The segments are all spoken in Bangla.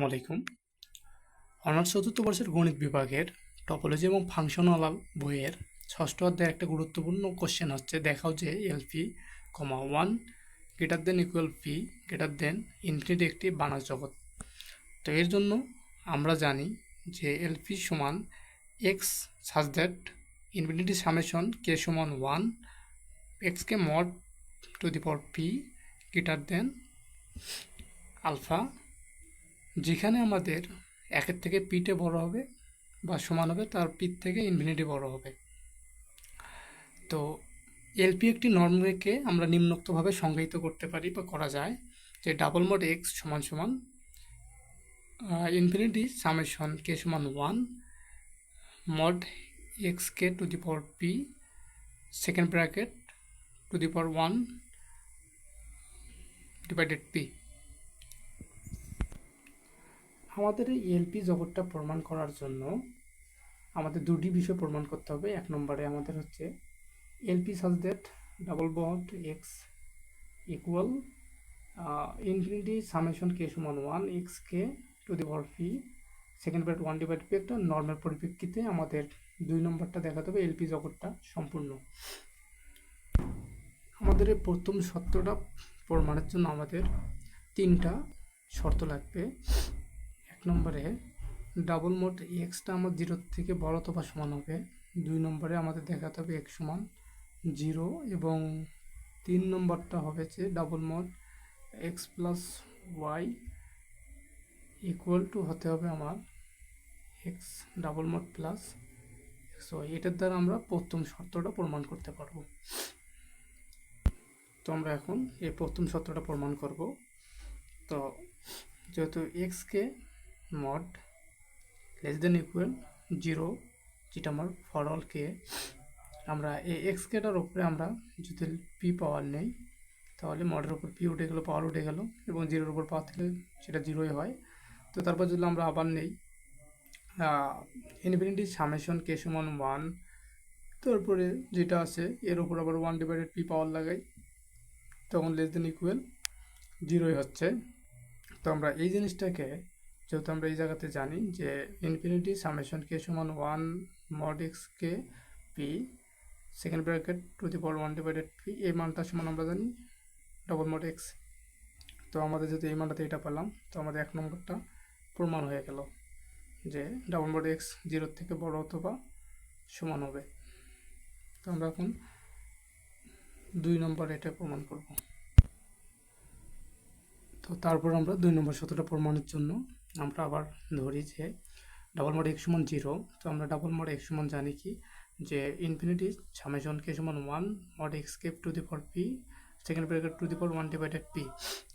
আসসালামু আলাইকুম। অনার্স চতুর্থ বর্ষের গণিত বিভাগের টপোলজি এবং ফাংশনাল বইয়ের ষষ্ঠ অধ্যায়ের একটা গুরুত্বপূর্ণ কোশ্চেন হচ্ছে, দেখাও যে LP comma one greater than equal P greater than infinity একটি বানাস জগৎ। তো এর জন্য আমরা জানি যে এলপি সমান x such that infinity summation K সমান ওয়ান এক্সকে mod to the power P greater than alpha যেখানে আমাদের একের থেকে পিটে বড় হবে বা সমান হবে, তার পিট থেকে ইনফিনিটি বড় হবে। তো এলপি একটি নর্মকে আমরা নিম্নোক্তভাবে সংজ্ঞায়িত করতে পারি বা করা যায় যে ডাবল মোড এক্স সমান সমান ইনফিনিটি সামেশন কে সমান one mod X K to the power P second bracket to the power one divided P আমাদের এই এলপি জগৎটা প্রমাণ করার জন্য আমাদের দুটি বিষয় প্রমাণ করতে হবে। এক নম্বরে আমাদের হচ্ছে LP such that double bond X equal infinity summation K সমান one X K to the power P second bread one divide P একটা নর্মাল পরিপ্রেক্ষিতে আমাদের দুই নম্বরটা দেখাতে হবে এলপি জগৎটা সম্পূর্ণ। আমাদের এই প্রথম সত্যটা প্রমাণের জন্য আমাদের তিনটা শর্ত লাগবে। নম্বরে ডাবল মোড এক্সটা আমার জিরোর থেকে বড় অথবা সমান হবে। দুই নম্বরে আমাদের দেখাতে হবে এক্স সমান জিরো এবং তিন নম্বরটা হবে যে double mod X plus Y equal to হতে হবে আমার X double mod plus X Y এটার দ্বারা আমরা প্রথম শর্তটা প্রমাণ করতে পারব। তো আমরা এখন এই প্রথম শর্তটা প্রমাণ করব। তো যেহেতু এক্সকে mod less than equal zero যেটা আমার ফর অল কে আমরা এই এক্স কেটার উপরে আমরা যদি পি পাওয়ার নেই, তাহলে মডের উপর পি উঠে গেলো পাওয়ার উঠে গেল, এবং জিরোর উপর পাওয়ার থাকলে সেটা জিরোই হয়। তো তারপর যদি আমরা আবার নেই ইনফিনিটি সামেশন কে সমান ওয়ান তারপরে যেটা আছে, এর উপর আবার ওয়ান ডিভাইডেড পি পাওয়ার লাগাই, তখন লেস দেন ইকুয়াল জিরোই হচ্ছে। তো আমরা এই জিনিসটাকে যেহেতু আমরা এই জায়গাতে জানি যে ইনফিনিটি সামেশন কে সমান one mod X K P second bracket to the power one divided P এই মানটা সমান আমরা জানি ডবল মড এক্স তো আমাদের যদি এই মানটাতে এটা পেলাম, তো আমাদের এক নম্বরটা প্রমাণ হয়ে গেল যে ডাবল মড এক্স জিরোর থেকে বড় অথবা সমান হবে। তো আমরা এখন দুই নম্বর এটা প্রমাণ করব। তো তারপর আমরা দুই নম্বর সূত্রটা প্রমাণের জন্য আমরা আবার ধরি যে ডাবল মোড এক্স সমান জিরো তো আমরা ডাবল মোড এক্স সমান জানি কি? যে ইনফিনিটি সামেশন কে সমান one mod X K to the power P second bracket to the power one divided P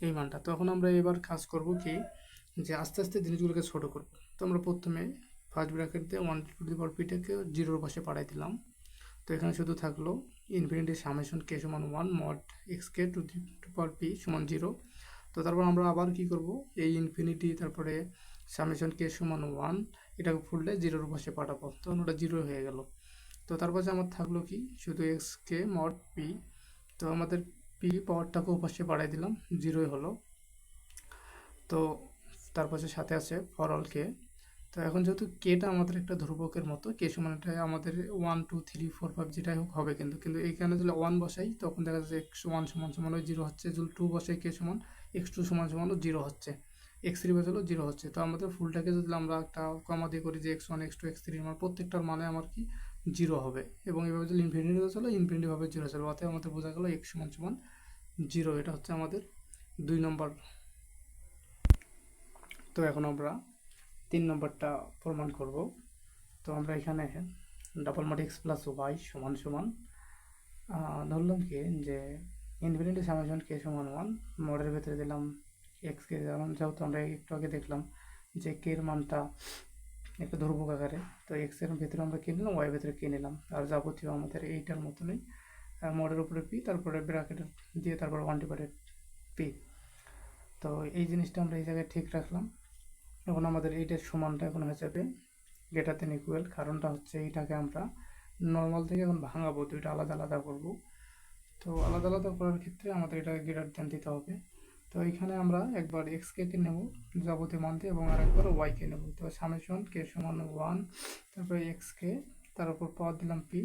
এই মানটা। তো এখন আমরা এবার কাজ করব কি? যে আস্তে আস্তে জিনিসগুলোকে ছোটো করব। তো আমরা প্রথমে ফার্স্ট ব্র্যাকেট দিয়ে ওয়ান টু দি পাওয়ার পিটাকে জিরোর পাশে পাঠাই দিলাম। তো এখানে শুধু থাকল ইনফিনিটি সামেশন কে সমান one mod X K to the to power P সমান জিরো তো তারপর আমরা আবার কি করব? এই ইনফিনিটি তারপরে সামেশন কে সমান ওয়ান এটাকে ফুললে জিরোর পাশে পাঠাবো তখন ওটা জিরো হয়ে গেল। তো তারপর আমার থাকল কি? শুধু এক্স কে মড পি তো আমাদের পি পাওয়ারটাকে পাশে বাড়াই দিলাম জিরোই হলো। তো তারপর সাথে আছে ফর অল কে তো এখন যেহেতু কেটা আমাদের একটা ধ্রুবকের মতো কে সমান এটা আমাদের one two three four five যেটাই হোক হবে কিন্তু। কিন্তু এইখানে যদি ওয়ান বসাই, তখন দেখা যাচ্ছে এক্স ওয়ান সমান সমান ওই জিরো হচ্ছে, যদি টু বসাই কে সমান এক্স টু সমান সমান জিরো হচ্ছে। এক্স থ্রি বসালেও জিরো হচ্ছে। তো আমাদের ফুলটাকে যদি আমরা একটা কমা দিয়ে করি যে X one X two X three আমার প্রত্যেকটার মানে আমার কি জিরো হবে। এবং এভাবে যদি ইনফিনিটি চলো ইনফিনিটিভাবে জিরো চলবে অর্থাৎ আমাদের বোঝা গেলো এক্স সমান সমান জিরো এটা হচ্ছে আমাদের দুই নম্বর। তো এখন আমরা তিন নম্বরটা প্রমাণ করব। তো আমরা এখানে double mod X plus Y সমান সমান ধরলাম কি যে ইনফিনিটি সামেশন কে সমান ওয়ান মডের ভেতরে দিলাম এক্স কে যেমন যেহেতু আমরা একটু আগে দেখলাম যে কে এর মানটা একটা ধ্রুবক আকারে, তো এক্সের ভেতরে আমরা কিনে নিলাম ওয়াই ভেতরে কিনে নিলাম। আর যাবতীয় আমাদের এইটার মতনই মডের উপরে পি তারপরে ব্র্যাকেট দিয়ে তারপরে ওয়ান ডিভাইডেড পি তো এই জিনিসটা আমরা এই জায়গায় ঠিক রাখলাম। এখন আমাদের এইটার সমানটা এখন হয়ে যাবে গ্রেটার দেন ইকুয়াল কারণটা হচ্ছে এইটাকে আমরা নর্মাল থেকে এখন ভাঙাবো, দুইটা আলাদা আলাদা করব। তো আলাদা আলাদা করার ক্ষেত্রে আমাদের এটা গ্রেটার দেন দিতে হবে। তো এখানে আমরা একবার এক্স কে কে নেব, যাবতীয় মান দিয়ে, এবং আরেকবার ওয়াই কে নেব। তো সামেশন কে সমান ওয়ান তারপরে এক্স কে, তার উপর পাওয়ার দিলাম পি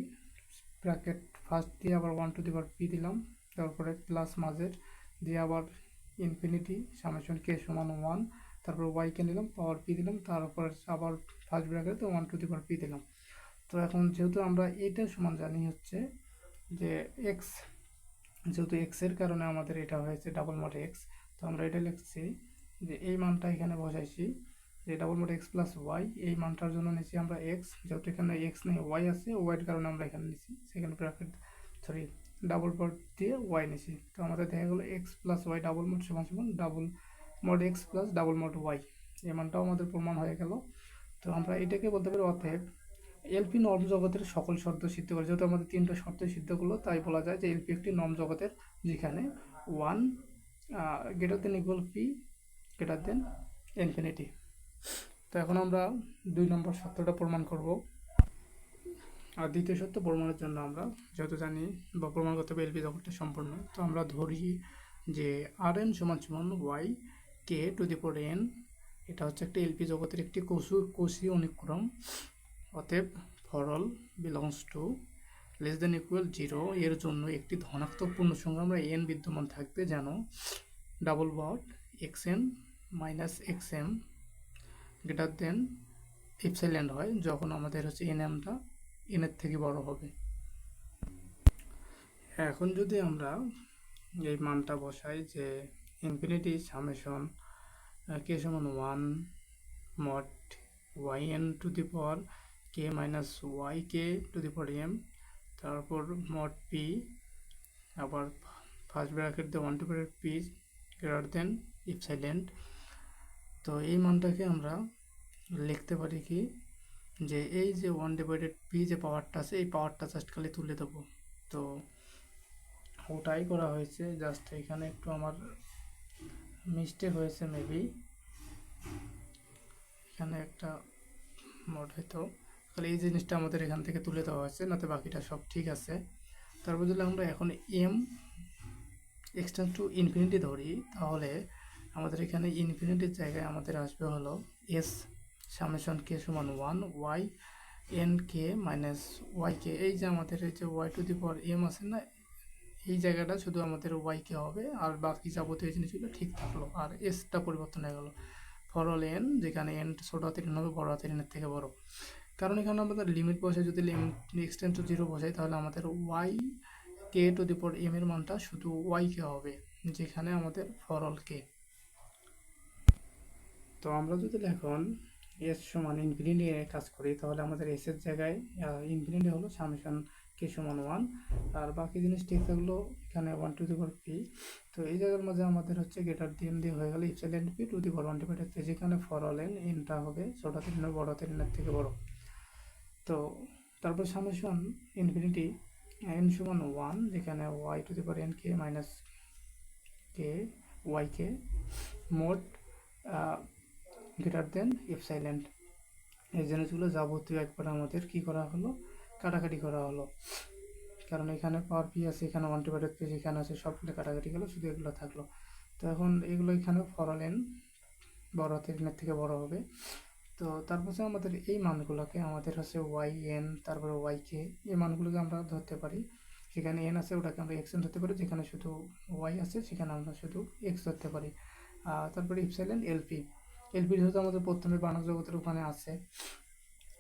ব্র্যাকেট ফার্স্ট দিয়ে আবার ওয়ান টু দিবার পি দিলাম, তারপরে প্লাস মাঝের দিয়ে আবার ইনফিনিটি সামেশন কে সমান ওয়ান তারপর ওয়াই কে নিলাম পাওয়ার পি দিলাম, তার উপর আবার ফার্স্ট ব্র্যাকেটে one to the power P দিলাম। তো এখন যেহেতু আমরা এটা সমান জানি হচ্ছে যে এক্স যেহেতু এক্সের কারণে আমাদের এটা হয়েছে ডাবল মড এক্স তো আমরা এটা লিখছি যে এই মানটা এখানে বসাইছি যে double mod X plus Y এই মানটার জন্য নিচ্ছি আমরা এক্স যেহেতু এখানে এক্স নেই ওয়াই আছে ওয়াইয়ের কারণে আমরা এখানে নিচ্ছি second bracket sorry double mod দিয়ে ওয়াই নিছি। তো আমাদের দেখা গেলো X plus Y double mod সমান সমান double mod X plus double mod Y এই মানটাও আমাদের প্রমাণ হয়ে গেল। তো আমরা এটাকে বলতে পারি অতএব এলপি নর্ম জগতের সকল শর্ত সিদ্ধ করে, যেহেতু আমাদের তিনটা শর্ত সিদ্ধ করল তাই বলা যায় যে এলপি একটি নর্ম জগতের যেখানে one greater than equal P greater than infinity তো এখন আমরা দুই নম্বর সত্যটা প্রমাণ করব। আর দ্বিতীয় সত্য প্রমাণের জন্য আমরা যেহেতু জানি বা প্রমাণ করতে হবে এলপি জগৎটা সম্পূর্ণ, তো আমরা ধরি যে আর এন সমান সমান Y K to the power N এটা হচ্ছে একটা এলপি জগতের একটি কোষু কোষী অনুক্রম। অতএব for all belongs to less than equal zero এর জন্য একটি ধনাত্মক পূর্ণ সংখ্যা আমরা এন বিদ্যমান থাকবে যেন double bar X N minus X M greater than epsilon হয়, যখন আমাদের হচ্ছে এন এমটা এনের থেকে বড় হবে। এখন যদি আমরা এই মানটা বসাই যে ইনফিনিটি সামেশন কে সমান one mod Y N to the power K minus Y K to the power M তারপর মড পি আবার ফার্স্ট ব্র্যাকেট দিয়ে one two bracket P greater than epsilon তো এই মানটাকে আমরা লিখতে পারি কি, যে এই যে ওয়ান ডিভাইডেড পি যে পাওয়ারটা আছে, এই পাওয়ারটা জাস্ট খালি তুলে দেবো। তো ওটাই করা হয়েছে জাস্ট এখানে একটু আমার মিস্টেক হয়েছে মেবি এখানে একটা মোড হয়তো। তাহলে এই জিনিসটা আমাদের এখান থেকে তুলে দেওয়া হয়েছে, নাতে বাকিটা সব ঠিক আছে। তারপর যদি আমরা এখন এম এক্সটেন্স টু ইনফিনিটি ধরি, তাহলে আমাদের এখানে ইনফিনিটির জায়গায় আমাদের আসবে হলো এস সামেশন কে সমান one Y N K minus Y K এই যে আমাদের এই যে Y to the power M আছে না, এই জায়গাটা শুধু আমাদের ওয়াই কে হবে, আর বাকি যাবতীয় জিনিসগুলো ঠিক থাকল, আর এসটা পরিবর্তন হয়ে গেল। ফর অল এন যেখানে এন ছোটো হাতের হবে, বড় হাতের এনের থেকে বড়। কারণ এখানে আমাদের লিমিট বসে যদি লিমিট এক্সটেন্ড টু জিরো বসাই, তাহলে আমাদের ওয়াই কে টু দি পর এম এর মানটা শুধু ওয়াই কে হবে, যেখানে আমাদের ফর অল কে তো আমরা যদি এখন এস সমান ইনফিনিটি কাজ করি, তাহলে আমাদের এস এর জায়গায় ইনফিনিটি হলো সামেশন কে সমান ওয়ান আর বাকি জিনিস ঠিক থাকল এখানে one to the power P তো এই জায়গার মাঝে আমাদের হচ্ছে গেটার দিয়ে দিয়ে হয়ে গেল epsilon P to the power one divided P যেখানে ফর অল এন এনটা হবে ছোট এন বড় হাতের এনের থেকে বড়। তো তারপর সামেশন ইনফিনিটি, এন সমান ওয়ান, যেখানে Y to the power N K minus K Y K মোট গ্রেটার দেন ইপসাইলেন্ট এই জিনিসগুলো যাবতীয় একবার আমাদের কি করা হলো? কাটাকাটি করা হলো। কারণ এখানে পাওয়ার পি আছে, এখানে ওয়ান ডিভাইডেড পি এখানে আছে, সবগুলো কাটাকাটি গেলো, শুধু এগুলো থাকল। তো এখন এগুলো এখানে ফরলেন বড় হাতের থেকে বড় হবে। তো তারপর আমাদের এই মানগুলোকে আমাদের হচ্ছে ওয়াই এন তারপরে ওয়াই কে এই মানগুলোকে আমরা ধরতে পারি। যেখানে এন আছে ওটাকে আমরা এক্স এন ধরতে পারি, যেখানে শুধু ওয়াই আছে সেখানে আমরা শুধু এক্স ধরতে পারি। তারপরে ইপসাইলেন এলপি এলপি যেহেতু আমাদের প্রথমে বানক জগতের ওখানে আছে,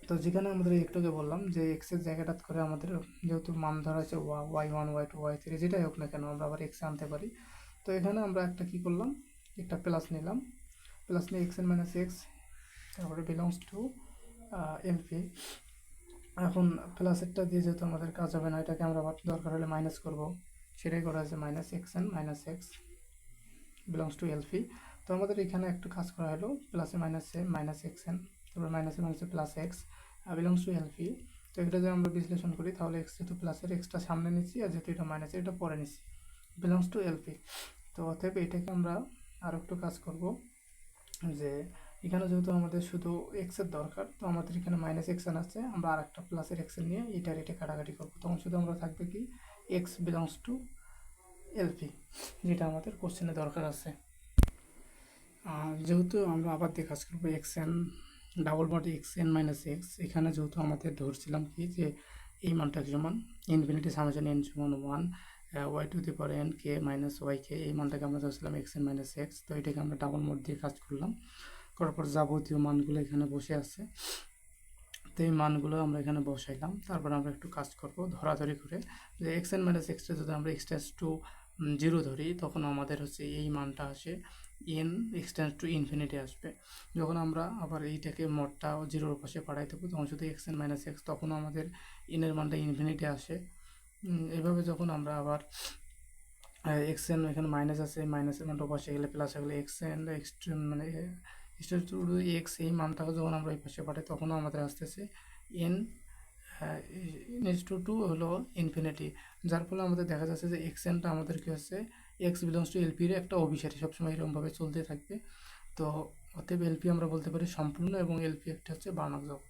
তো যেখানে আমাদের একটুকে বললাম যে এক্সের জায়গাটা করে আমাদের যেহেতু মান ধরা আছে ওয়া Y one Y two Y three যেটাই হোক না কেন আমরা আবার এক্সে আনতে পারি। তো এখানে আমরা একটা কি করলাম, একটা প্লাস নিলাম। প্লাস নিয়ে এক্স এন মাইনাস এক্স তারপরে বিলংস টু এলপি এখন প্লাসেরটা দিয়ে যেহেতু আমাদের কাজ হবে না, এটাকে আমরা দরকার হলে মাইনাস করব। সেটাই করা আছে minus X N minus X belongs to LP তো আমাদের এখানে একটু কাজ করা হলো প্লাসে মাইনাসে মাইনাস এক্স এন তারপরে মাইনাসে মাইনাসে plus X belongs to LP তো এটা যদি আমরা বিশ্লেষণ করি, তাহলে এক্স যেহেতু প্লাসের এক্সটা সামনে নিচ্ছি, আর যেহেতু এটা মাইনাস এটা পরে নিচ্ছি। বিলংস টু এলপি তো অতএব এটাকে আমরা আর একটু কাজ করব, যে এখানে যেহেতু আমাদের শুধু এক্সের দরকার, তো আমাদের এখানে মাইনাস এক্সেন আছে, আমরা আর একটা প্লাসের এক্সেন নিয়ে এটার এটা কাটাকাটি করব। তখন শুধু আমরা থাকবে কি? এক্স বিলংস টু এলপি যেটা আমাদের কোশ্চেনে দরকার আছে। আর যেহেতু আমরা আবার দিয়ে কাজ করব x n double mod x n minus x এখানে যেহেতু আমাদের ধরছিলাম কি যে এই মানটা সমান ইনফিনিটি সামেশন এন সমান one y to the power n k minus y k এই মানটাকে আমরা ধরছিলাম এক্স এন মাইনাস এক্স তো এটাকে আমরা ডাবল মোড দিয়ে কাজ করলাম। করার পর যাবতীয় মানগুলো এখানে বসে আছে। তো এই মানগুলো আমরা এখানে বসাইলাম। তারপর আমরা একটু কাজ করব ধরাধরি করে। যে এক্স এন মাইনাস এক্সটা যদি আমরা এক্সটেন্স টু জিরো ধরি, তখন আমাদের হচ্ছে এই মানটা আসে এন এক্সটেন্স টু ইনফিনিটি আসবে। যখন আমরা আবার এইটাকে মোডটা জিরোর পাশে পাঠাই দেবো, তখন শুধু এক্স এন মাইনাস এক্স তখনও আমাদের এনের মানটা ইনফিনিটি আসে। এভাবে যখন আমরা আবার এক্স এন এখানে মাইনাস আছে মাইনাসের মানটা পাশে গেলে প্লাস হয়ে গেলে এক্স এন এক্সট্রিম মানে এক্সট্রিম টু এক্স এই মানটাকে যখন আমরা এই পাশে পাঠাই, তখনও আমাদের আসতেছে এন এস টু টু হলো ইনফিনিটি যার ফলে আমাদের দেখা যাচ্ছে যে এক্স এনটা আমাদের কী হচ্ছে এক্স বিলংস টু এলপির একটা অভিসারী সবসময় এরকমভাবে চলতে থাকবে। তো অতএব এলপি আমরা বলতে পারি সম্পূর্ণ এবং এলপি একটা হচ্ছে বার্নাক জব